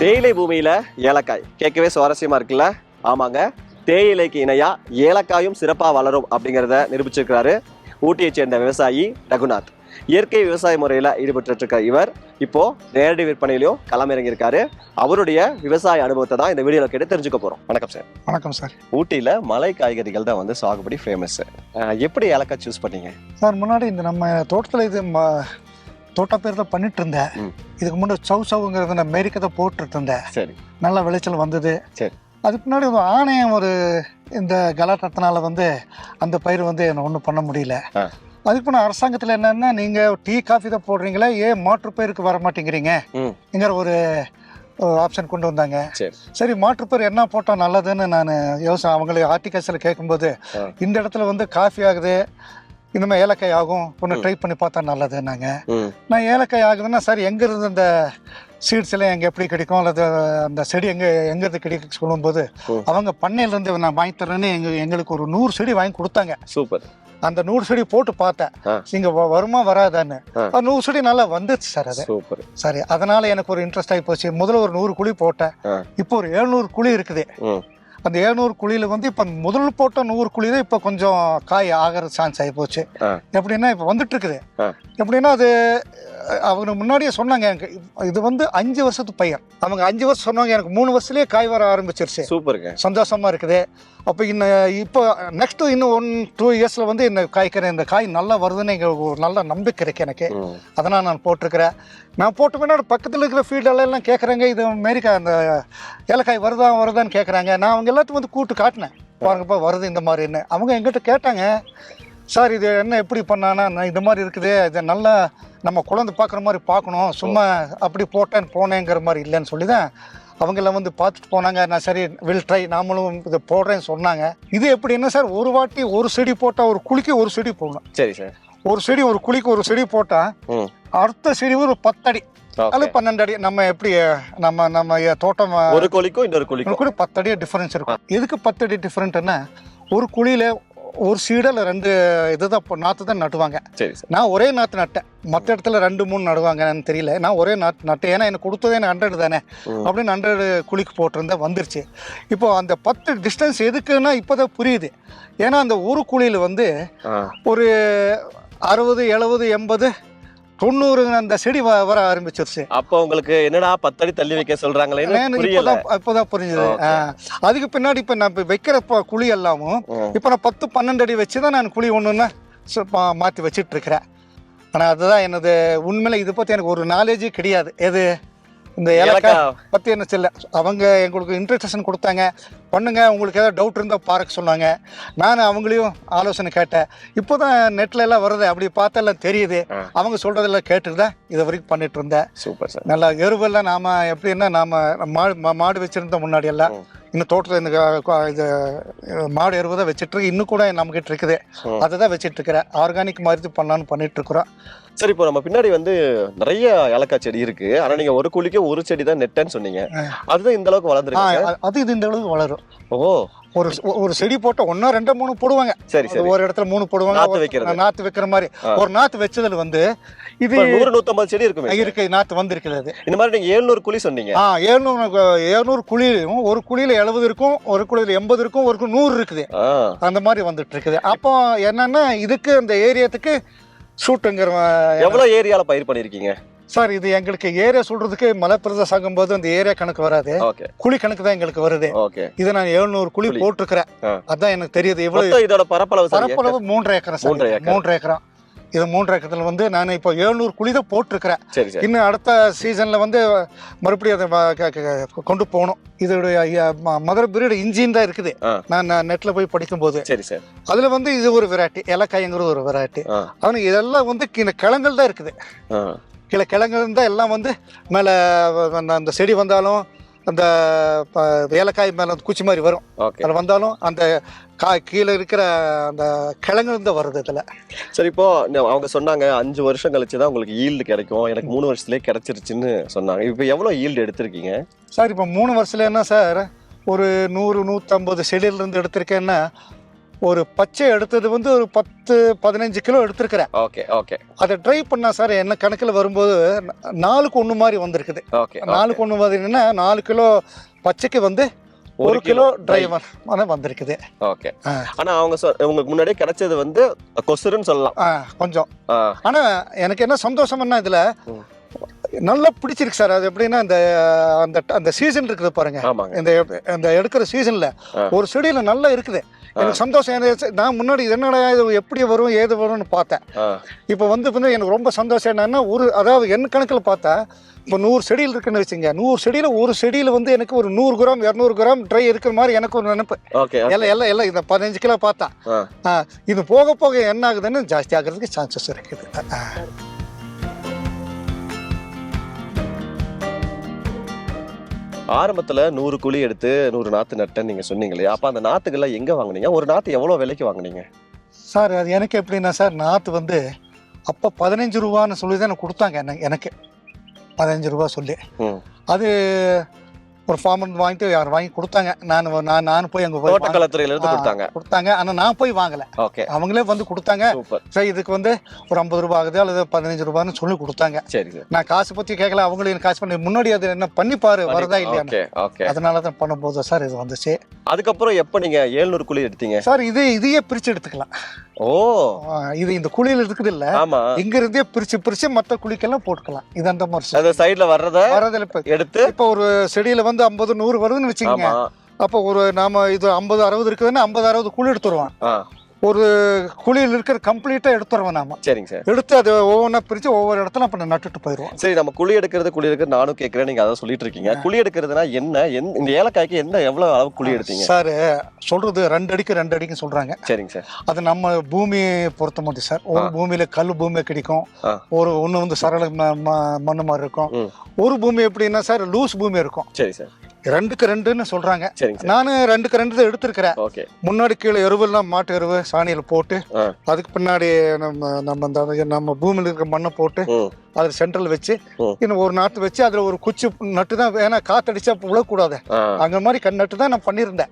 தேயிலை பூமியில ஏலக்காய். கேட்கவே சுவாரஸ்யமா இருக்குல்ல? ஆமாங்க. தேயிலைக்கு இணையா ஏலக்காயும் சிறப்பா வளரும் அப்படிங்கிறத நிரூபிச்சிருக்கிறாரு ஊட்டியைச் சேர்ந்த விவசாயி ரகுநாத். இயற்கை விவசாய முறையில் ஈடுபட்டு இருக்க இவர் இப்போ நேரடி விற்பனையிலையும் களமிறங்கியிருக்காரு. அவருடைய விவசாய அனுபவத்தை தான் இந்த வீடியோவில் கேட்டு தெரிஞ்சுக்க போறோம். வணக்கம் சார். வணக்கம் சார். ஊட்டியில மலை காய்கறிகள் தான் வந்து சாகுபடி ஃபேமஸ் எப்படி ஏலக்காய் சூஸ் பண்ணீங்க? சார் முன்னாடி இந்த நம்ம தோட்டத்தில் இது தோட்ட பேர் தான் பண்ணிட்டு இருந்தேன். இதுக்கு முன்னாடி சவு சவுங்கிறது நான் மேரிக்கை தான் போட்டுட்டு இருந்தேன் சரி நல்ல விளைச்சல் வந்தது சரி. அதுக்கு முன்னாடி ஒரு ஆணையம் ஒரு இந்த கலாட்டத்தினால வந்து அந்த பயிர் வந்து என்ன ஒன்றும் பண்ண முடியல. அதுக்கு முன்னாடி அரசாங்கத்தில் என்னன்னா நீங்கள் டீ காஃபி தான் போடுறீங்களே ஏன் மாற்று பயிருக்கு வர மாட்டேங்கிறீங்க ம். என்கிற ஒரு ஆப்ஷன் கொண்டு வந்தாங்க சரி மாற்றுப்பயிர் என்ன போட்டால் நல்லதுன்னு நான் யோசனை அவங்களை ஆர்டிகல்ஸில் கேட்கும்போது. இந்த இடத்துல வந்து காஃபி ஆகுது இந்த மாதிரி ஏலக்காய் ஆகும். ஒன்று ட்ரை பண்ணி பார்த்தா நல்லதுன்னாங்க நான் ஏலக்காய் ஆகுதுன்னா சார் எங்கே இருந்து அந்த சீட்ஸ் எல்லாம் எங்கே எப்படி கிடைக்கும்? அல்லது அந்த செடி எங்கே எங்கேருந்து கிடைக்கும் சொல்லும்போது. அவங்க பண்ணையிலேருந்து நான் வாங்கி தரேன்னு எங்க எங்களுக்கு ஒரு நூறு செடி வாங்கி கொடுத்தாங்க. சூப்பர். அந்த நூறு செடி போட்டு பார்த்தேன். இங்க வருமா வராதான்னு. நூறு செடி நல்லா வந்துச்சு சார் அது. சரி அதனால எனக்கு ஒரு இன்ட்ரெஸ்ட் ஆகி போச்சு. முதல்ல ஒரு நூறு குழி போட்டேன். இப்போ ஒரு எழுநூறு குழி இருக்குது. அந்த எழுநூறு குழியில வந்து இப்போ முதல் போட்ட நூறு குழி தான் இப்போ கொஞ்சம் காய் ஆகிற சான்ஸ் ஆகி போச்சு. எப்படின்னா இப்போ வந்துட்டு இருக்குது. எப்படின்னா அது அவங்க முன்னாடியே சொன்னாங்க எனக்கு இது வந்து அஞ்சு வருஷத்து பையன். அவங்க அஞ்சு வருஷம் சொன்னாங்க எனக்கு மூணு வருஷத்துலேயே காய் வர ஆரம்பிச்சிருச்சு. சூப்பருங்க. சந்தோஷமா இருக்குது. அப்போ இன்னும் இப்போ நெக்ஸ்ட் இன்னும் ஒன் டூ இயர்ஸ்ல வந்து இந்த காய்க்கிற இந்த காய் நல்லா வருதுன்னு எங்களுக்கு ஒரு நல்ல நம்பிக்கை இருக்கு எனக்கு. அதனால் நான் போட்டிருக்கிறேன். நான் போட்ட பின்னாடி பக்கத்தில் இருக்கிற ஃபீல்டெல்லாம் எல்லாம் கேட்குறாங்க இது அமெரிக்கா அந்த ஏலக்காய் வருதா வருதான்னு கேட்குறாங்க நான் அவங்க எல்லாத்துக்கும் வந்து கூட்டு காட்டினேன். பாருங்கப்பா வருது இந்த மாதிரின்னு அவங்க எங்கிட்ட கேட்டாங்க சார் இது என்ன எப்படி பண்ணானா இந்த மாதிரி இருக்குது. இது நல்லா நம்ம குழந்தை பார்க்குற மாதிரி பார்க்கணும் சும்மா அப்படி போட்டேன் போனேங்கிற மாதிரி இல்லைன்னு சொல்லி தான் அவங்கெல்லாம் வந்து பார்த்துட்டு போனாங்க. நான் சரி வில் ட்ரை நாமளும் இதை போடுறேன்னு சொன்னாங்க. இது எப்படின்னா சார் ஒரு வாட்டி ஒரு செடி போட்டால் ஒரு குழிக்கு ஒரு செடி போடணும். சரி சார். ஒரு செடி ஒரு குழிக்கு ஒரு செடி போட்டால் அடுத்த செடி ஒரு பத்தடி. அல்லது பன்னெண்டு அடி நம்ம எப்படி நம்ம நம்ம தோட்டம் ஒரு கோழிக்கும் இன்னொரு கோழிக்கும். கூட பத்தடி டிஃபரன்ஸ் இருக்கும். எதுக்கு பத்தடி டிஃபரெண்ட்னா ஒரு குழியில ஒரு சீடில் ரெண்டு இதுதான் இப்போ நாற்று தான் நட்டுவாங்க. சரி சார். நான் ஒரே நாற்று நட்டேன். மற்ற இடத்துல ரெண்டு மூணு நடுவாங்கன்னு தெரியல. நான் ஒரே நாற்று நட்டேன். ஏன்னா எனக்கு கொடுத்ததே எனக்கு ஹண்ட்ரட் தானே. அப்படின்னு ஹண்ட்ரட் குழிக்கு போட்டிருந்தேன் வந்துருச்சு. இப்போ அந்த பத்து டிஸ்டன்ஸ் எதுக்குன்னா இப்போதான் புரியுது. ஏன்னா அந்த ஒரு குழியில் வந்து ஒரு அறுபது எழுபது எண்பது தொண்ணூறு அந்த செடி வர ஆரம்பிச்சிருச்சு. அப்போ உங்களுக்கு என்னடா பத்தடி தள்ளி வைக்க புரியல. இப்போதான் இப்போதான் புரிஞ்சுது. அதுக்கு பின்னாடி இப்போ நான் வைக்கிற குழி எல்லாமும். இப்போ நான் பத்து பன்னெண்டு அடி வச்சு தான் நான் குழி ஒன்று மாற்றி வச்சிட்டு இருக்கிறேன் ஆனால் அதுதான் எனது உண்மையில இதை பற்றி எனக்கு ஒரு நாலேஜே கிடையாது. எது? இந்த ஏலக்காய் பற்றி என்ன சொல்ல? அவங்க எங்களுக்கு இன்ட்ரடக்ஷன் கொடுத்தாங்க. பண்ணுங்க உங்களுக்கு ஏதாவது டவுட் இருந்தால் பார்க்க சொன்னாங்க. நான் அவங்களையும் ஆலோசனை கேட்டேன். இப்போ தான் நெட்டில் எல்லாம் வருது. அப்படி பார்த்தெல்லாம் தெரியுது. அவங்க சொல்கிறதெல்லாம் கேட்டுட்டு தான் இதை வரைக்கும் பண்ணிட்டு இருந்தேன். Super sir. நல்லா எருவெல்லாம் நாம எப்படின்னா நாம மாடு மாடு வச்சிருந்தோம் முன்னாடி எல்லாம். இன்னும் தோட்டத்தில் இந்த இது மாடு எருவு தான் வச்சிட்டு இருக்கு இன்னும் கூட நம்மகிட்ட இருக்குது. அதை தான் வச்சிட்டு இருக்கிறேன் ஆர்கானிக் மாதிரி பண்ணலான்னு பண்ணிட்டு இருக்கிறோம். சரி இப்போ நம்ம பின்னாடி வந்து நிறைய ஏலக்காய் செடி இருக்கு. ஆனா நீங்க ஒரு குழிக்கு ஒரு செடி தான் நெட்டன்னு சொன்னீங்க. அதுதான் இந்த அளவுக்கு வளர்ந்துருக்கு அது இது இந்த அளவுக்கு வளரும். ஓ ஒரு ஒரு செடி போட்ட ஒன்னா ரெண்டு மூணு போடுவாங்க. சரி சரி. ஒரு இடத்துல மூணு போடுவாங்க நாத்து வைக்கிறது. நாத்து வைக்கிற மாதிரி. ஒரு நாத்து வச்சதுல வந்து இது நூறு நூத்தம்பது செடி இருக்குமே இருக்கு நாத்து வந்திருக்குது அது. இந்த மாதிரி நீங்க எழுநூறு குழி சொன்னீங்க. ஆ ஏழ்நூறு ஏழ்நூறு குழியிலும் ஒரு குழியில எழுபது இருக்கும் ஒரு குழியில எண்பது இருக்கும் ஒரு நூறு இருக்குது. அந்த மாதிரி வந்துட்டு இருக்குது. அப்போ என்னன்னா இதுக்கு இந்த ஏரியாத்துக்கு ஷூட்டுங்கிற எவ்வளவு ஏரியால பயிர் பண்ணிருக்கீங்க? சார் இது எங்களுக்கு ஏரியா சொல்றதுக்கு மலை பிரதேசம் ஆகும்போது அந்த ஏரியா கணக்கு வராது. குழி கணக்கு தான் எங்களுக்கு வருது. இது நான் எழுநூறு குழி. போட்டிருக்கிறேன். அதான் எனக்கு தெரியுது. இவ்வளவு இதோட பரப்பளவு பரப்பளவு மூன்றரை ஏக்கரம் சார். மூன்றரை ஏக்கர். இது மூன்றரை ஏக்கத்துல வந்து நான் இப்போ எழுநூறு குழி தான் போட்டிருக்கிறேன். இன்னும் அடுத்த சீசன்ல வந்து மறுபடியும் அதை கொண்டு போகணும். இதோடைய மதுரை பிரீடு இன்ஜின் தான் இருக்குது. நான் நெட்ல போய் படிக்கும்போது. சரி சார். அதுல வந்து இது ஒரு வெரைட்டி ஏலக்காய்ங்கிறது ஒரு வெரைட்டி ஆனால் இதெல்லாம் வந்து கீழே கிழங்குகள் தான் இருக்குது. ஆ கீழே கிழங்குகள் இருந்தால் எல்லாம் வந்து மேலே அந்த செடி வந்தாலும் அந்த ஏலக்காய் மேலே அந்த குச்சி மாதிரி வரும். அதில் வந்தாலும் அந்த கா கீழே இருக்கிற அந்த கிழங்கு தான் வருது இதில். சரி இப்போ அவங்க சொன்னாங்க அஞ்சு வருஷம் கழிச்சு தான் உங்களுக்கு ஈல்டு கிடைக்கும். எனக்கு மூணு வருஷத்துலயே கிடைச்சிருச்சுன்னு சொன்னாங்க. இப்போ எவ்வளவு ஈல்டு எடுத்திருக்கீங்க? சார் இப்போ மூணு வருஷத்துல என்ன சார்? ஒரு நூறு நூற்றம்பது செடியிலேருந்து எடுத்திருக்கேன்னா ஒரு பச்சை எடுத்தது வந்து ஒரு பத்து பதினஞ்சு கிலோ எடுத்திருக்கிறேன். Okay okay. அதை ட்ரை பண்ணா சார் என்ன கணக்கில் வரும்போது நாலுக்கு ஒன்று மாதிரி வந்திருக்குது. ஓகே நாலுக்கு ஒன்று மாதிரி என்னன்னா நாலு கிலோ பச்சைக்கு வந்து ஒரு கிலோ ட்ரை வந்திருக்குது. ஓகே. ஆனா அவங்க உங்களுக்கு முன்னாடியே கிடைச்சது வந்து கொசுருன்னு சொல்லலாம். கொஞ்சம். ஆ, ஆனால் எனக்கு என்ன சந்தோஷம்னா இதில் ம். நல்லா பிடிச்சிருக்கு சார். அது எப்படின்னா இந்த அந்த அந்த சீசன் இருக்குது பாருங்க. இந்த இந்த எடுக்கிற சீசன்ல. ஒரு செடியில் நல்லா இருக்குது. எனக்கு சந்தோஷம். நான் முன்னாடி என்னடா இது எப்படி வரும் ஏது வரும்னு பார்த்தேன். இப்போ வந்து வந்து எனக்கு ரொம்ப சந்தோஷம் என்னன்னா ஒரு அதாவது என் கணக்கில் பார்த்தா இப்போ நூறு செடியில் இருக்குன்னு வச்சுங்க நூறு செடியில் ஒரு செடியில் வந்து எனக்கு ஒரு நூறு கிராம் இரநூறு கிராம் ட்ரை இருக்கிற மாதிரி எனக்கு ஒரு நினைப்பு. எல்லாம் எல்லாம் எல்லாம் இந்த பதினஞ்சு கிலோ பார்த்தா. இது போக போக என்ன ஆகுதுன்னு ஜாஸ்தி ஆகிறதுக்கு சான்சஸ் இருக்குது. ஆரம்பத்துல நூறு குழி எடுத்து நூறு நாத்து நட்டேன்னு நீங்க சொன்னீங்க இல்லையா? அப்ப அந்த நாத்துக்கெல்லாம் எங்க வாங்குனீங்க? ஒரு நாத்து எவ்வளவு விலைக்கு வாங்குனீங்க? சார் அது எனக்கு எப்படின்னா சார் நாற்று வந்து அப்போ பதினஞ்சு ரூபான்னு சொல்லி தான் எனக்கு கொடுத்தாங்க எனக்கு எனக்கு. பதினஞ்சு ரூபா சொல்லி. அது ஒரு ஃபார்ம் வாங்கிட்டு யார் வாங்கி கொடுத்தாங்க. நான் நான் நான் போய் அங்கே தோட்டக்கலைத்துறையில இருந்து கொடுத்தாங்க. கொடுத்தாங்க. ஆனால் நான் போய் வாங்கலை. ஓகே. அவங்களே வந்து கொடுத்தாங்க. சரி இதுக்கு வந்து ஒரு ஐம்பது ரூபா ஆகுது அல்லது பதினஞ்சு ரூபான்னு சொல்லி கொடுத்தாங்க. சரி நான் காசு பற்றி கேட்கல அவங்களும் எனக்கு காசு பண்ணி முன்னாடி அது என்ன பண்ணி பாரு வருதா இல்லையான்னு. Okay okay. அதனால தான் பண்ணும்போது சார் இது வந்துச்சு. அதுக்கப்புறம் எப்ப நீங்க 700 குழி எடுத்தீங்க? சார் இது இதையே பிரித்து எடுத்துக்கலாம். ஓ. இது இந்த குழியில் இருக்குது இல்லை. ஆமா. இங்க இருந்தே பிரிச்சு பிரிச்சு மற்ற குழிக்கெல்லாம் போட்டுக்கலாம். இது அந்த மாதிரி சைடுல வர்றத இப்போ எடுத்து இப்போ ஒரு செடியில வந்து ஐம்பது நூறு வருதுன்னு வச்சுக்கோங்க. ஆமா. அப்போ ஒரு நாம இது ஐம்பது அறுபது இருக்குதுன்னா ஐம்பது அறுபது குழி எடுத்துருவோம் ஆ. ஒரு குழியில் இருக்கிற கம்ப்ளீட்டாக எடுத்துருவோம் நாம. சரிங்க சார். எடுத்து அதை ஒவ்வொன்றா பிரிச்சு ஒவ்வொரு இடத்துல அப்போ நட்டுட்டு போயிடுவோம். சரி நம்ம குழி எடுக்கிறது குழி எடுக்கிறது நானும் கேட்கறேன் நீங்க அதான் சொல்லிட்டு இருக்கீங்க. குழி எடுக்கிறதுனா என்ன? எந்த- இந்த ஏலக்காய்க்கு என்ன எவ்வளவு அளவு குழி எடுத்தீங்க? சார் சொல்றது ரெண்டு அடிக்கு ரெண்டு அடிக்கு சொல்றாங்க. சரிங்க சார். அது நம்ம பூமியை பொறுத்த மட்டும் சார். ஒரு பூமியில கல் பூமி கிடைக்கும். ஒரு ஒன்று வந்து சரள மண்ணு மாதிரி இருக்கும். ஒரு பூமி எப்படின்னா சார் லூஸ் பூமி இருக்கும். சரி சார். ரெண்டுக்கு ரெண்டுன்னு சொல்றாங்க. நானும் ரெண்டுக்கு ரெண்டு தான் எடுத்திருக்கிறேன். முன்னாடி கீழே எருவெல்லாம் மாட்டு எருவு சாணியில் போட்டு. அதுக்கு பின்னாடி நம்ம நம்ம அந்த நம்ம பூமியில் இருக்கிற மண்ணை போட்டு அதில் சென்ட்ரல் வச்சு. இன்னும் ஒரு நாட்டு வச்சு அதில் ஒரு குச்சி நட்டு தான் ஏன்னா காத்தடிச்சா விழக்கூடாது. அங்க மாதிரி கண் நட்டு தான் நான் பண்ணியிருந்தேன்.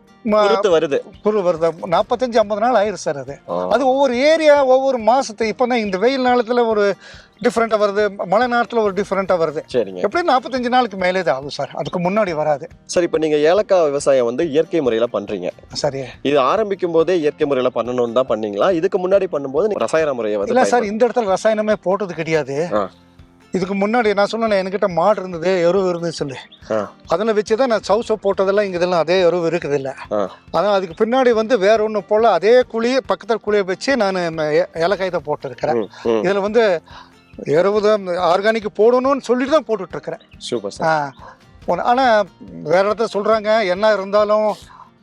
வருது. புழு வருது. நாற்பத்தஞ்சு ஐம்பது நாள் ஆயிரும் சார் அது. அது ஒவ்வொரு ஏரியா ஒவ்வொரு மாசத்து இப்போ தான் இந்த வெயில் நாளத்துல ஒரு டிஃப்ரெண்ட்டாக வருது. மழை நேரத்தில் ஒரு டிஃப்ரெண்ட்டாக வருது. சரிங்க. எப்படி நாற்பத்தஞ்சு நாளுக்கு மேலே தான் ஆகும் சார்? அதுக்கு முன்னாடி வராது. சரி இப்போ நீங்க ஏலக்காய் விவசாயம் வந்து இயற்கை முறையில பண்றீங்க. சரி இது ஆரம்பிக்கும் போதே இயற்கை முறையில பண்ணணும்னு தான் பண்ணீங்களா? இதுக்கு முன்னாடி பண்ணும்போது ரசாயன முறையை வந்து இல்லை சார் இந்த இடத்துல ரசாயனமே போட்டது கிடையாது. இதுக்கு முன்னாடி நான் சொன்னேன் என்கிட்ட மாடு இருந்தது எருவு இருந்துச்சு சொல்லி. அதில் வச்சு தான் நான் சவுசை போட்டதெல்லாம் இங்கே இதெல்லாம் அதே எருவு இருக்குது இல்லை ஆ. அதான் அதுக்கு பின்னாடி வந்து வேற ஒன்று போல் அதே குழி பக்கத்தில் குழியை வச்சு நான் ஏலக்காய் தான் போட்டிருக்கிறேன். இதில் வந்து எருவு தான் ஆர்கானிக் போடணும்னு சொல்லிட்டு தான் போட்டுட்ருக்கிறேன். சூப்பர் சார் ஆனால் வேற இடத்துல சொல்கிறாங்க என்ன இருந்தாலும்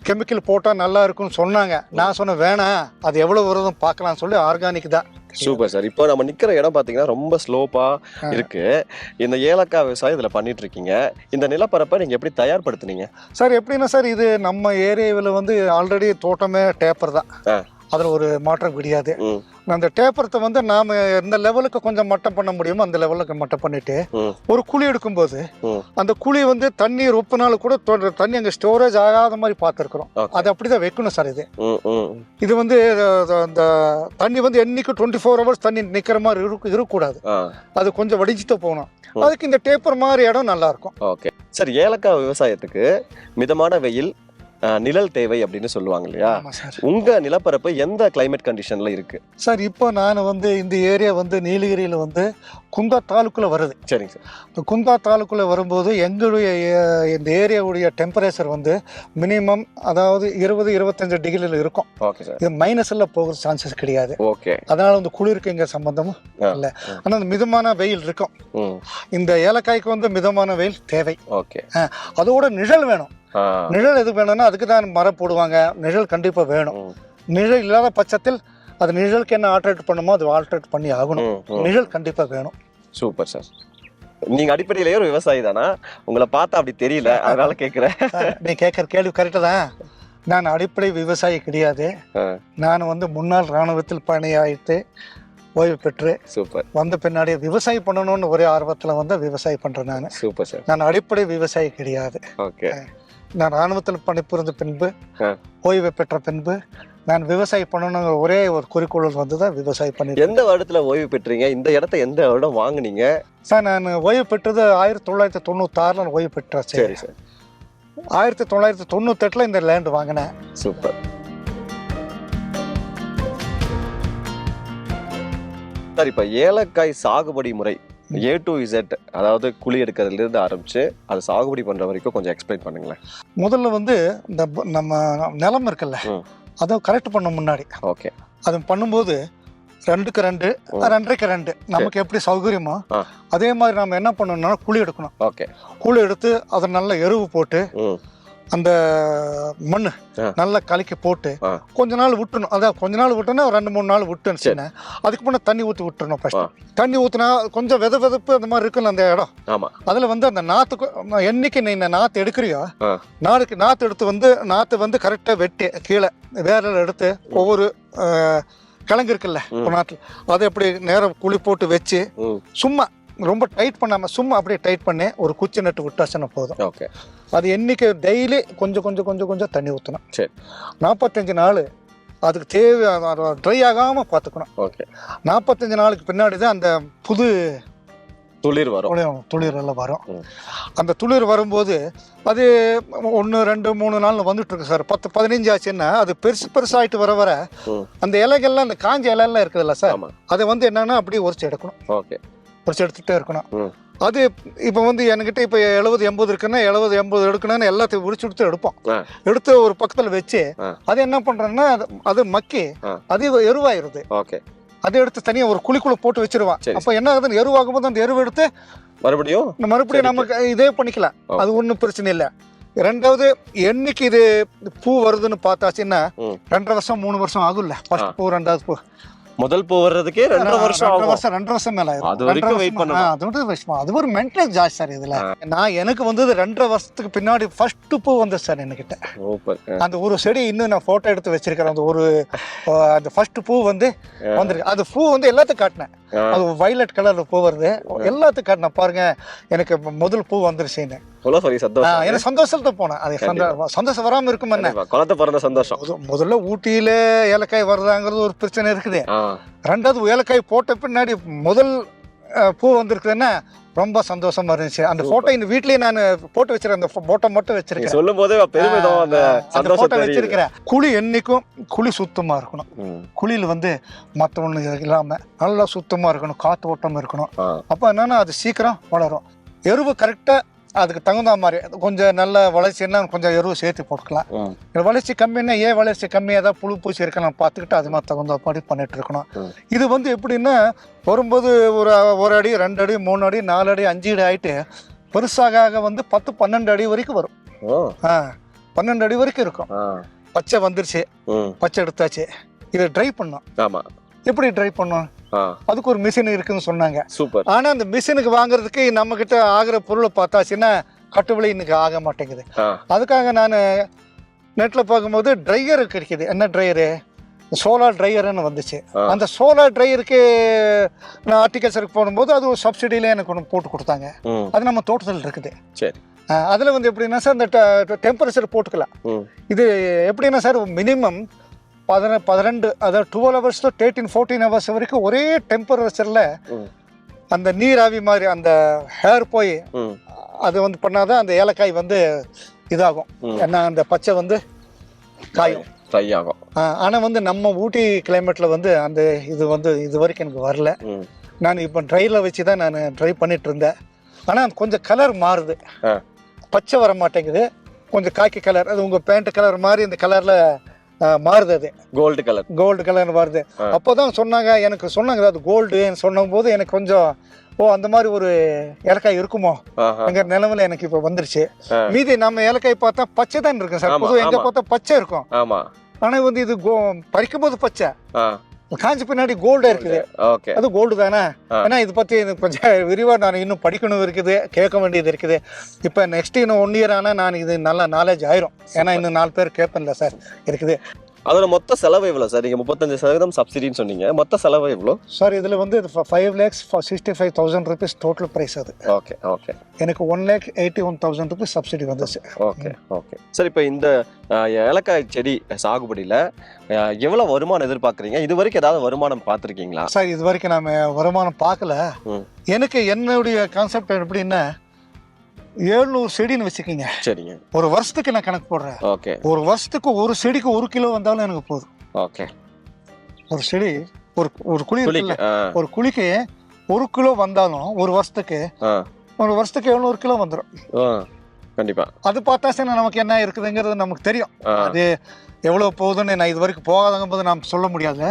கெமிக்கல் போட்டால் நல்லா இருக்கும்னு சொன்னாங்க. நான் சொன்னேன் வேணாம் அது எவ்வளோ வருதுன்னு பார்க்கலாம்னு சொல்லி ஆர்கானிக் தான். சூப்பர் சார் இப்போ நம்ம நிக்கிற இடம் பாத்தீங்கன்னா ரொம்ப ஸ்லோப்பா ஆ. இருக்கு. இந்த ஏலக்காய் விவசாயம் இதுல பண்ணிட்டு இருக்கீங்க இந்த நிலப்பரப்பை நீங்க எப்படி தயார்படுத்துனீங்க? சார் எப்படின்னா சார் இது நம்ம ஏரியாவில் வந்து ஆல்ரெடி தோட்டமே டேப்பர் தான். ஆ. அதில் ஒரு மாற்றம் கிடையாது. அந்த டேப்பரத்தை வந்து நாம் எந்த லெவலுக்கு கொஞ்சம் மட்டம் பண்ண முடியுமோ அந்த லெவலுக்கு மட்டம் பண்ணிட்டு ஒரு குழி எடுக்கும்போது அந்த குழி வந்து தண்ணி ரொப்பினாலும் கூட தண்ணி அங்கே ஸ்டோரேஜ் ஆகாத மாதிரி பார்த்துருக்குறோம். அது அப்படி தான் வைக்கணும் சார் இது. இது வந்து அந்த தண்ணி வந்து என்னைக்கு டுவெண்ட்டி ஃபோர் ஹவர்ஸ் தண்ணி நிற்கிற மாதிரி இருக்கு இருக்கக்கூடாது. அது கொஞ்சம் வடிஞ்சிட்டு போகணும். அதுக்கு இந்த டேப்பர் மாதிரி இடம் நல்லா இருக்கும். ஓகே சார் ஏலக்காய் விவசாயத்துக்கு மிதமான வெயில் நிழல் தேவை அப்படின்னு சொல்லுவாங்க இல்லையா? உங்க நிலப்பரப்பு எந்த கிளைமேட் கண்டிஷன்ல இருக்கு? சார் இப்போ நான் வந்து இந்த ஏரியா வந்து நீலகிரியில் வந்து குந்தா தாலுக்குள்ள வருது. சரிங்க சார். இந்த குந்தா தாலுக்குள்ள வரும்போது எங்களுடைய இந்த ஏரியாவுடைய டெம்பரேச்சர் வந்து மினிமம் அதாவது இருபது இருபத்தஞ்சு டிகிரியில் இருக்கும். Okay sir. இது மைனஸில் போகிற சான்சஸ் கிடையாது. ஓகே அதனால வந்து குளிருக்கு இங்கே சம்மந்தமும் ஆ. இல்லை. ஆனால் அந்த மிதமான வெயில் இருக்கும். இந்த ஏலக்காய்க்கு வந்து மிதமான வெயில் தேவை. ஓகே அதோட நிழல் வேணும். நிழல் எது வேணும்னா அதுக்கு தான் மரம் போடுவாங்க. நிழல் கண்டிப்பாக வேணும். நிழல் இல்லாத பட்சத்தில் அது நிழலுக்கு என்ன ஆல்ட்ரேட் பண்ணுமோ அது ஆல்ட்ரேட் பண்ணி ஆகணும். நிழல் கண்டிப்பாக வேணும். Super sir. நீங்க அடிப்படையிலேயே ஒரு விவசாயி தானா? உங்களை பார்த்தா அப்படி தெரியல. அதனால கேக்குறேன். சார், நீ கேட்குற கேள்வி கரெக்டு தான். நான் அடிப்படை விவசாயி கிடையாது. நான் வந்து முன்னாள் இராணுவத்தில் பணியாயிட்டு ஓய்வு பெற்று சூப்பர். வந்த பின்னாடி விவசாயம் பண்ணணும்னு ஒரே ஆர்வத்தில் வந்து விவசாயம் பண்ணுறேன் நான். Super sir. நான் அடிப்படை விவசாயி கிடையாது. ஓகே. நான் இராணுவத்தில் பணிபுரிந்த பின்பு. ஓய்வு பெற்ற பின்பு நான் விவசாயம் பண்ணணுங்கிற ஒரே ஒரு குறிக்கோள் வந்து தான் விவசாயம் பண்ணிட்டு எந்த வருடத்துல ஓய்வு பெற்றீங்க? இந்த இடத்த எந்த வருடம் வாங்குனீங்க? சார் நான் ஓய்வு பெற்றது ஆயிரத்தி தொள்ளாயிரத்தி தொண்ணூத்தாறில் ஓய்வு பெற்றேன் சரி. சரி சார். ஆயிரத்தி தொள்ளாயிரத்தி தொண்ணூத்தெட்டில் இந்த லேண்ட் வாங்கினேன். சூப்பர். சார் இப்போ ஏலக்காய் சாகுபடி முறை ஏ டு இசட் அதாவது குழி எடுக்கிறதுல இருந்து ஆரம்பிச்சு அது சாகுபடி பண்ற வரைக்கும் கொஞ்சம் எக்ஸ்பிளைன் பண்ணுங்களேன். முதல்ல வந்து இந்த நம்ம நிலம் இருக்குல்ல. அதை கரெக்ட் பண்ண முன்னாடி. ஓகே அது பண்ணும்போது ரெண்டுக்கு ரெண்டு. ரெண்டரைக்கு ரெண்டு நமக்கு எப்படி சௌகரியமோ. அதே மாதிரி நம்ம என்ன பண்ணணும்னா குழி எடுக்கணும். ஓகே குழி எடுத்து அதை நல்ல எருவு போட்டு அந்த மண். நல்லா கலக்கி போட்டு. கொஞ்ச நாள் விட்டுணும் அதான் கொஞ்ச நாள் விட்டோன்னா ரெண்டு மூணு நாள் விட்டுன்னு அதுக்கு முன்னே தண்ணி ஊற்றி விட்டுறணும் ஃபர்ஸ்ட் தண்ணி ஊற்றினா கொஞ்சம் வித விதப்பு அந்த மாதிரி இருக்குல்ல அந்த இடம்? அதில் வந்து அந்த நாற்றுக்கு என்னைக்கு நீ இந்த நாற்று எடுக்கிறியோ. நாளுக்கு நாற்று எடுத்து வந்து நாற்று வந்து கரெக்டாக வெட்டி கீழே வேரில் எடுத்து ஒவ்வொரு கிழங்கு இருக்குல்ல நாட்டில். அதை எப்படி நேரம் குழி போட்டு வச்சு சும்மா ரொம்ப டைட் பண்ணாமல் சும்மா அப்படியே டைட் பண்ணி ஒரு குச்சி நட்டு விட்டாச்சுன்னா போதும். ஓகே அது என்னைக்கு டெய்லி கொஞ்சம் கொஞ்சம் கொஞ்சம் கொஞ்சம் தண்ணி ஊற்றணும் சரி. நாற்பத்தஞ்சு நாள் அதுக்கு தேவையான ட்ரை ஆகாமல் பார்த்துக்கணும் ஓகே நாற்பத்தஞ்சு நாளுக்கு பின்னாடி தான் அந்த புது துளிர் வரும். துளிர் துளிர் எல்லாம் வரும். அந்த துளிர் வரும்போது அது ஒன்று ரெண்டு மூணு நாள் வந்துட்டு இருக்கு சார். பத்து பதினஞ்சு ஆச்சுன்னா அது பெருசு பெருசாயிட்டு வர வர அந்த இலைகள்லாம் அந்த காஞ்ச இலையெல்லாம் இருக்குதுல்ல சார் அதை வந்து என்னன்னா அப்படியே உரிச்சு எடுக்கணும். ஓகே உரிச்சு எடுத்துகிட்டே இருக்கணும் அது இப்போ வந்து என்கிட்ட இப்போ எழுபது எண்பது இருக்குன்னா எழுபது எண்பது எடுக்கணும்னு எல்லாத்தையும் உரிச்சு எடுத்து எடுப்போம் எடுத்து ஒரு பக்கத்தில் வச்சு. அது என்ன பண்ணுறோன்னா அது மக்கி. அது எருவாயிருது ஓகே அதை எடுத்து தனியாக ஒரு குழிக்குள்ள போட்டு வச்சிருவான் சரி. அப்போ என்ன ஆகுதுன்னு எருவாகும் போது அந்த எருவு எடுத்து மறுபடியும் நம்ம மறுபடியும். நமக்கு இதே பண்ணிக்கலாம். அது ஒன்றும் பிரச்சனை இல்லை ரெண்டாவது என்னைக்கு இது பூ வருதுன்னு பார்த்தாச்சுன்னா. ரெண்டரை வருஷம் மூணு வருஷம் ஆகும்ல ஃபர்ஸ்ட் பூ ரெண்டாவது பூ முதல் பூ வர்றதுக்கே ரெண்டரை வருஷம் ரெண்டரை ஆகும். வருஷம் ரெண்டரை வருஷம் மேல ஆயிரும். அது வரைக்கும் ரெண்டரை wait வருஷமா- பண்ணணும். ஆ, அது வந்து வருஷமா அது ஒரு மெயின்டெனன்ஸ் ஜாஸ்தி சார் இதுல. நான் எனக்கு வந்தது ரெண்டரை வருஷத்துக்கு பின்னாடி ஃபர்ஸ்ட் பூ வந்தது சார் என்கிட்ட சூப்பர் அந்த ஒரு செடி இன்னும் நான் போட்டோ எடுத்து வச்சிருக்கிறேன். அந்த ஒரு ஆ, அந்த ஃபர்ஸ்ட் பூ வந்து வந்திருக்கு. அது பூ வந்து எல்லாத்துக்கும் காட்டினேன். அது வயலட் கலர்ல பூ வருது. எல்லாத்துக்கும் காட்டினேன் பாருங்க எனக்கு முதல் பூ வந்துருச்சுன்னு. எனக்கு சந்தோஷத்தை போனேன். அது சந்தோ- சந்தோஷம் வராம இருக்குமா என்ன பிறந்த சந்தோஷம். முத- முதல்ல ஊட்டியில ஏலக்காய் வருதாங்கிறது ஒரு பிரச்சனை இருக்குது. ரெண்டாவது ஏலக்காய் போட்ட பின்னாடி முதல் பூ வந்திருக்குதுன்னா ரொம்ப சந்தோஷமா இருந்துச்சு. அந்த போட்டோ இந்த வீட்லயே நான் போட்டு வச்சிருக்கேன். அந்த போட்டோ மட்டும் வச்சிருக்கேன். சொல்லும் போதே பெருமிதம் அந்த அந்த போட்டோ வச்சிருக்கிறேன். குழி என்னைக்கும் குழி சுத்தமா இருக்கணும். குழியில் வந்து மற்ற ஒன்று இல்லாம நல்லா சுத்தமா இருக்கணும். காத்து ஓட்டம் இருக்கணும். அப்போ என்னன்னா அது சீக்கிரம் வளரும். எருவு கரெக்டாக அதுக்கு தகுந்த மாதிரி கொஞ்சம் நல்ல வளர்ச்சின்னா கொஞ்சம் எருவு சேர்த்து போட்டுக்கலாம். வளர்ச்சி கம்மின்னா ஏன் வளர்ச்சி கம்மியாக தான் புழு பூச்சி இருக்கலாம் பார்த்துக்கிட்டு அது மாதிரி தகுந்த மாதிரி பண்ணிட்டு இருக்கணும். இது வந்து எப்படின்னா வரும்போது ஒரு ஒரு அடி ரெண்டு அடி மூணு அடி நாலு அடி அஞ்சு அடி ஆயிட்டு பெருசாக வந்து பத்து பன்னெண்டு அடி வரைக்கும் வரும். ஆ பன்னெண்டு அடி வரைக்கும் இருக்கும். பச்சை வந்துருச்சு. பச்சை எடுத்தாச்சு. இதை ட்ரை பண்ணோம் ஆமா. எப்படி ட்ரை பண்ணோம் அதுக்கு ஒரு மிஷின் இருக்குன்னு சொன்னாங்க. சூப்பர். ஆனால் அந்த மிஷினுக்கு வாங்குறதுக்கு நம்ம கிட்ட ஆகிற பொருளை பார்த்தாச்சுன்னா கட்டுப்படி இன்னைக்கு ஆக மாட்டேங்குது. அதுக்காக நான் நெட்டில் பார்க்கும்போது ட்ரையர் கிடைக்குது என்ன ட்ரையரு சோலார் ட்ரையர்னு வந்துச்சு. அந்த சோலார் ட்ரையருக்கு நான் ஆர்டிகல்ச்சருக்கு போடும்போது அது ஒரு சப்சிடியிலே எனக்கு ஒன்று போட்டு கொடுத்தாங்க. அது நம்ம தோட்டத்தில் இருக்குது. சரி. அதில் வந்து எப்படின்னா சார் இந்த டெம்பரேச்சர் போட்டுக்கலாம். இது எப்படின்னா சார் மினிமம் பதின பதிரெண்டு அதாவது twelve hours thirteen fourteen hours வரைக்கும் ஒரே டெம்பரேச்சரில் அந்த நீராவி மாதிரி அந்த ஹேர் போய் அது வந்து பண்ணாதான் அந்த ஏலக்காய் வந்து இதாகும். ஏன்னா அந்த பச்சை வந்து காயும். ட்ரை ஆகும். ஆனால் வந்து நம்ம ஊட்டி கிளைமேட்டில் வந்து அந்த இது வந்து இது வரைக்கும் எனக்கு வரல. நான் இப்போ ட்ரையில் வச்சு தான் நான் ட்ரை பண்ணிட்டு இருந்தேன். ஆனால் கொஞ்சம் கலர் மாறுது. பச்சை வர மாட்டேங்குது கொஞ்சம் காக்கி கலர் அது உங்கள் பேண்ட் கலர் மாதிரி இந்த கலரில் மாறுது அது. கோல்டு கலர் கோல்டு கலர் வருது. அப்போதான் சொன்னாங்க எனக்கு சொன்னாங்க அது கோல்டு சொன்னபோது எனக்கு கொஞ்சம் ஓ அந்த மாதிரி ஒரு ஏலக்காய் இருக்குமோ? எங்க நிலவுல எனக்கு இப்போ வந்துருச்சு. மீதி நம்ம ஏலக்காய் பார்த்தா பச்சை தான் இருக்கும் சார். எங்க. பார்த்தா பச்சை இருக்கும். ஆமா. ஆனா வந்து இது கோ பறிக்கும் போது பச்சை காஞ்ச பின்னாடி கோல்டா இருக்குது. ஓகே அது கோல்டு தானே. ஏன்னா இது பத்தி எனக்கு கொஞ்சம் விரிவா நான் இன்னும் படிக்கணும் இருக்குது கேட்க வேண்டியது இருக்குது. இப்போ நெக்ஸ்ட் இன்னும் ஒன் இயர் ஆனால் நான் இது நல்லா நாலேஜ் ஆயிரும். ஏன்னா இன்னும் நாலு பேர் கேட்பேன்ல சார் இருக்குது. அதோட மொத்த செலவு எவ்வளோ சார்? நீங்கள் முப்பத்தஞ்சு சதவீதம் சப்சிடின்னு சொன்னீங்க. மொத்த செலவு எவ்வளோ சார் இதில் வந்து five lakhs sixty five thousand rupees total price அது. ஓகே ஓகே எனக்கு one lakh eighty one thousand rupees subsidy வந்துச்சு. ஓகே ஓகே சார் இப்போ இந்த ஏலக்காய் செடி சாகுபடியில் எவ்வளோ வருமானம் எதிர்பார்க்குறீங்க? இது வரைக்கும் ஏதாவது வருமானம் பார்த்துருக்கீங்களா? சார் இது வரைக்கும் நாம வருமானம் பார்க்கல. எனக்கு என்னுடைய கான்செப்ட் எப்படின்னா ஏழ்நூறு செடின்னு வச்சுக்கோங்க. சரிங்க. ஒரு வருஷத்துக்கு நான் கணக்கு போடுறேன். ஓகே. ஒரு வருஷத்துக்கு ஒரு செடிக்கு ஒரு கிலோ வந்தாலும் எனக்கு போதும். ஓகே. ஒரு செடி ஒரு ஒரு குழி இருக்குல்ல? ஒரு குழிக்கு ஒரு கிலோ வந்தாலும் ஒரு வருஷத்துக்கு ஒரு வருஷத்துக்கு எழுநூறு கிலோ வந்துடும் ஆ கண்டிப்பாக அது பார்த்தா சரி நமக்கு என்ன இருக்குதுங்கிறது நமக்கு தெரியும். அது எவ்வளோ போகுதுன்னு நான் இது வரைக்கும் போகாதங்க போது நான் சொல்ல முடியாது.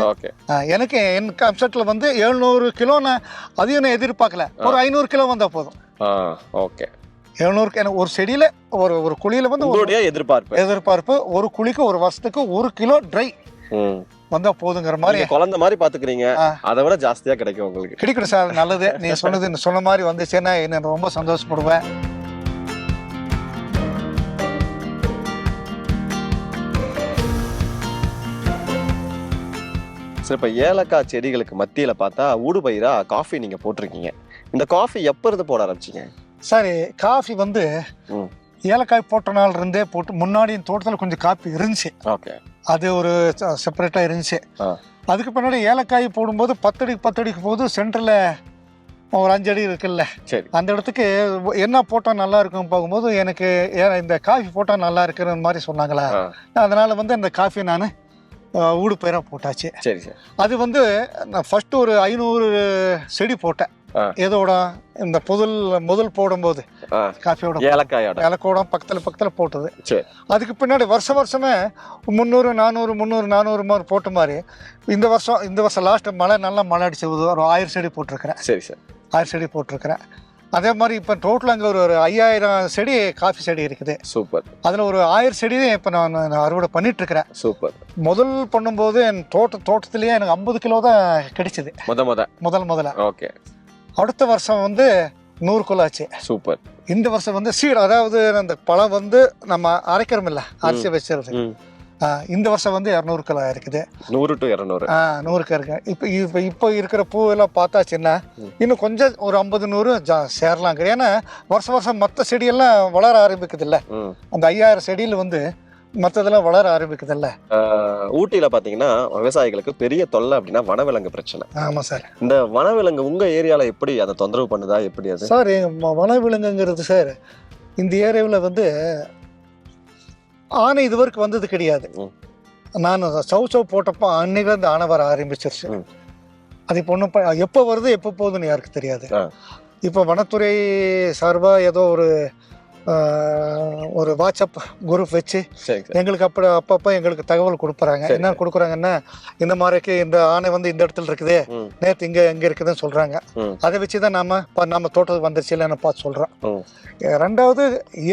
எனக்கு என் கான்செப்டில் வந்து எழுநூறு கிலோ நான் அதையும் நான் எதிர்பார்க்கல. ஒரு ஐநூறு கிலோ வந்தால் போதும். ஓகே. எழுநூறுக்கு எனக்கு ஒரு செடியில் ஒரு ஒரு குழியில் வந்து உங்களுடைய எதிர்பார்ப்பு. எதிர்பார்ப்பு. ஒரு குழிக்கு ஒரு வருஷத்துக்கு ஒரு கிலோ ட்ரை ம். வந்தால் போதுங்கிற மாதிரி நீங்க குழந்தை மாதிரி பாத்துக்கிறீங்க. ஆ. அதை விட ஜாஸ்தியா கிடைக்கும் உங்களுக்கு. கிடைக்கணும் சார் நல்லது. நீ சொன்னது சொன்ன மாதிரி வந்துச்சுன்னா என்ன ரொம்ப சந்தோஷப்படுவேன். சரி இப்போ ஏலக்காய் செடிகளுக்கு மத்தியில பார்த்தா ஊடுபயிரா காஃபி நீங்க போட்டிருக்கீங்க. இந்த காஃபி எப்ப இருந்து போட ஆரம்பிச்சீங்க? சரி காஃபி வந்து ஏலக்காய் போட்ட நாள் இருந்தே போட்டு முன்னாடி என் தோட்டத்தில் கொஞ்சம் காப்பி இருந்துச்சு. ஓகே. அது ஒரு செப்பரேட்டாக இருந்துச்சு. அதுக்கு பின்னாடி ஏலக்காய் போடும்போது பத்தடிக்கு பத்தடிக்கு போது சென்டரில் ஒரு அஞ்சடி இருக்குல்ல. சரி. அந்த இடத்துக்கு என்ன போட்டால் நல்லா இருக்கும் போகும்போது எனக்கு இந்த காஃபி போட்டால் நல்லா இருக்குற மாதிரி சொன்னாங்களா? அதனால் வந்து அந்த காஃபி நான் ஊடு பயிராக போட்டாச்சு. சரி சரி. அது வந்து நான் ஃபஸ்ட்டு ஒரு ஐநூறு செடி போட்டேன். எதோட இந்த முதல் முதல் போடும்போது காஃபியோட ஏலக்காயோட. இலக்கோடம் பக்கத்தில் பக்கத்தில் போட்டது. சரி. அதுக்கு பின்னாடி வருஷம் வருஷமே முந்நூறு நானூறு முந்நூறு நானூறு மாதிரி போட்ட மாதிரி இந்த வருஷம் இந்த வருஷம் லாஸ்ட் மழை நல்லா மழை அடிச்சு ஒரு ஆயிரம் செடி போட்டிருக்கிறேன். சரி சரி. ஆயிரம் செடி போட்டிருக்கிறேன். அதே மாதிரி இப்போ டோட்டல் அங்கே ஒரு ஒரு ஐயாயிரம் செடி காஃபி செடி இருக்குது. சூப்பர். அதில் ஒரு ஆயிரம் செடி இப்போ நான் நான் அறுவடை பண்ணிட்டு இருக்கிறேன் சூப்பர். முதல் பண்ணும்போது என் தோட்ட தோட்டத்திலேயே எனக்கு ஐம்பது கிலோ தான் கிடைச்சிது. முத முத. முதல் முதல்ல. ஓகே. அடுத்த வருஷம் வந்து நூறு கிலோ ஆச்சு. சூப்பர். இந்த வருஷம் வந்து சீடு அதாவது அந்த பழம் வந்து நம்ம அரைக்கிறோம் இல்லை அரிசி வச்சிருது இந்த வருஷம் வந்து இரநூறு கிலோ இருக்குது. நூறு டு இரநூறு. ஆ, நூறுக்கு இருக்கு. இப்போ இப்போ இப்போ இருக்கிற பூவெல்லாம் பார்த்தாச்சுன்னா. இன்னும் கொஞ்சம் ஒரு ஐம்பது நூறு ஜா சேரலாங்க ஏன்னா வருஷம் வருஷம் மற்ற செடியெல்லாம் வளர ஆரம்பிக்குது இல்லை ம். அந்த ஐயாயிரம் செடியில் வந்து மற்றதெல்லாம் வளர ஆரம்பிக்குது இல்லை ஆஹ், ஊட்டியில பாத்தீங்கன்னா விவசாயிகளுக்கு பெரிய தொல்லை அப்படின்னா வனவிலங்கு பிரச்சனை. ஆமாம் சார். இந்த வனவிலங்கு உங்க ஏரியால எப்படி அதை தொந்தரவு பண்ணுதா? எப்படி அது? சார் வனவிலங்குங்கிறது சார் இந்த ஏரியாவில் வந்து ஆனை இது வரைக்கும் வந்தது கிடையாது. நான் சவு சவு போட்டப்போ அன்னைக்கு அந்த ஆனை வர ஆரம்பிச்சிருச்சு. அது இப்போ ஒன்றும் எப்போ வருது எப்போ போகுதுன்னு யாருக்கு தெரியாது. இப்போ வனத்துறை சார்பாக ஏதோ ஒரு ஒரு வாட்ஸ்அப் குரூப் வச்சு எங்களுக்கு அப்போ அப்பப்போ எங்களுக்கு தகவல் கொடுக்குறாங்க என்ன கொடுக்குறாங்கன்னா இந்த மாதிரிக்கு இந்த ஆனை வந்து இந்த இடத்துல இருக்குது. நேற்று இங்கே எங்கே இருக்குதுன்னு சொல்கிறாங்க அதை வச்சு தான் நாம இப்போ நம்ம தோட்டத்துக்கு வந்துருச்சு இல்லைன்னு பார்த்து சொல்கிறோம் ரெண்டாவது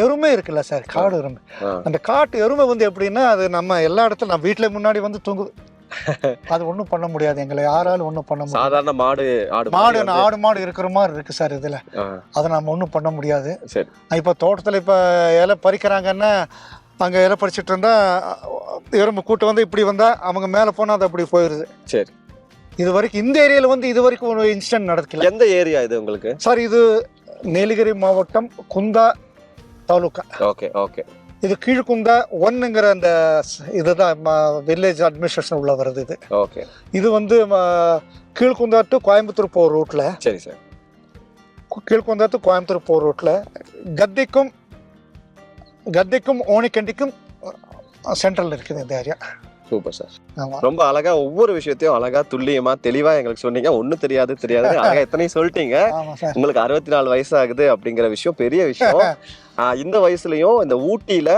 எருமை இருக்குல்ல சார் காடு எருமை. அந்த காட்டு எருமை வந்து எப்படின்னா அது நம்ம எல்லா இடத்துல நம்ம வீட்டில் முன்னாடி வந்து தூங்குது. அது ஒன்றும் பண்ண முடியாது. எங்களை யாராலும் ஒன்றும் பண்ண முடியாது. சாதாரண மாடு ஆடு மாடு ஆடு மாடு இருக்கிற மாதிரி இருக்கு சார் இதில். அதை நம்ம ஒன்றும் பண்ண முடியாது. சரி. இப்போ தோட்டத்தில் இப்போ இலை பறிக்கிறாங்கன்னா அங்கே இலை பறிச்சிட்டு இருந்தா எறும்பு கூட்டு வந்து இப்படி வந்தால் அவங்க மேலே போனால் அது அப்படி போயிடுது சரி. இது வரைக்கும் இந்த ஏரியாவில் வந்து இது வரைக்கும் ஒரு இன்சிடென்ட் நடக்கல. எந்த ஏரியா இது உங்களுக்கு? சார் இது நீலகிரி மாவட்டம் குந்தா தாலுக்கா. Okay okay. இது கீழ்குந்தா ஒன்னுங்கிற அந்த இதுதான் வில்லேஜ் அட்மினிஸ்ட்ரேஷன் உள்ள வருது இது. ஓகே. இது வந்து கீழ்குந்தா டு கோயம்புத்தூர் போகிற ரூட்டில் சரி சார். கீழ்குந்தா டு கோயம்புத்தூர் போகிற ரூட்டில் கத்திக்கும் கத்திக்கும் ஓனிக்கண்டிக்கும் சென்ட்ரல் இருக்குது இந்த ஏரியா சூப்பர் சார். ரொம்ப அழகா ஒவ்வொரு விஷயத்தையும் அழகா துல்லியமா தெளிவா எங்களுக்கு சொன்னீங்க. ஒண்ணும் தெரியாது தெரியாது. அழகா எத்தனையும் சொல்லிட்டீங்க. உங்களுக்கு அறுபத்தி நாலு வயசு ஆகுது அப்படிங்கிற விஷயம் பெரிய விஷயம். இந்த வயசுலயும் இந்த ஊட்டியில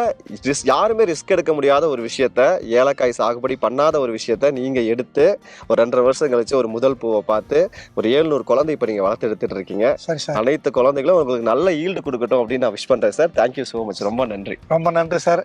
ரிஸ்- யாருமே ரிஸ்க் எடுக்க முடியாத ஒரு விஷயத்த ஏலக்காய் சாகுபடி பண்ணாத ஒரு விஷயத்த நீங்க எடுத்து ஒரு ரெண்டரை வருஷம் கழிச்சு ஒரு முதல் பூவை பார்த்து ஒரு ஏழ்நூறு குழந்தை இப்ப நீங்க வளர்த்து எடுத்துட்டு இருக்கீங்க. அனைத்து குழந்தைகளும் உங்களுக்கு நல்ல ஈல்டு கொடுக்கட்டும் அப்படின்னு நான் விஷ் பண்றேன் சார். தேங்க்யூ ஸோ மச் ரொம்ப நன்றி. ரொம்ப நன்றி சார்.